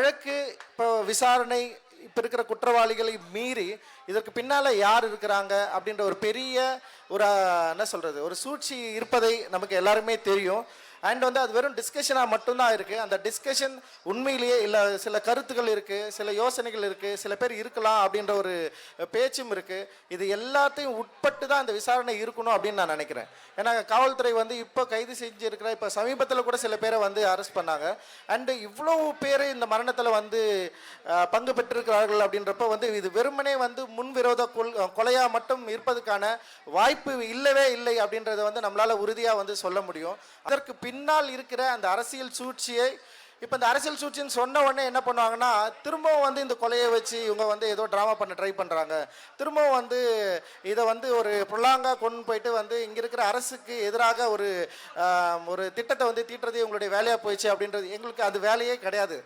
வழக்கு இப்போ விசாரணை இப்போ இருக்கிற குற்றவாளிகளை மீறி இதற்கு பின்னால் யார் இருக்கிறாங்க அப்படின்ற ஒரு பெரிய ஒரு என்ன சொல்கிறது ஒரு சூழ்ச்சி இருப்பதை நமக்கு எல்லாருமே தெரியும். அண்ட் வந்து அது வெறும் டிஸ்கஷனாக மட்டும்தான் இருக்குது அந்த டிஸ்கஷன் உண்மையிலேயே இல்லை சில கருத்துக்கள் இருக்குது சில யோசனைகள் இருக்குது சில பேர் இருக்கலாம் அப்படின்ற ஒரு பேச்சும் இருக்குது இது எல்லாத்தையும் உட்பட்டு தான் இந்த விசாரணை இருக்கணும் அப்படின்னு நான் நினைக்கிறேன். ஏன்னா காவல்துறை வந்து இப்போ கைது செஞ்சுருக்கிற இப்போ சமீபத்தில் கூட சில பேரை வந்து அரெஸ்ட் பண்ணாங்க. அண்டு இவ்வளோ பேர் இந்த மரணத்தில் வந்து பங்கு பெற்றிருக்கிறார்கள் அப்படின்றப்ப வந்து இது வெறுமனே வந்து முன்விரோத கொல் கொலையாக மட்டும் இருப்பதற்கான வாய்ப்பு வாய்ப்பு இல்லவே இல்லை அப்படின்றத வந்து நம்மளால் உறுதியாக வந்து சொல்ல முடியும். அதற்கு பின்னால் இருக்கிற அந்த அரசியல் சூழ்ச்சியை இப்போ இந்த அரசியல் சூழ்ச்சின்னு சொன்ன உடனே என்ன பண்ணுவாங்கன்னா திரும்பவும் வந்து இந்த கொலையை வச்சு இவங்க வந்து ஏதோ ட்ராமா பண்ண ட்ரை பண்ணுறாங்க திரும்பவும் வந்து இதை வந்து ஒரு புல்லாங்காக கொண்டு போயிட்டு வந்து இங்கே இருக்கிற அரசுக்கு எதிராக ஒரு ஒரு திட்டத்தை வந்து தீட்டுறது இவங்களுடைய வேலையாக போயிடுச்சு அப்படின்றது எங்களுக்கு அது வேலையே கிடையாது.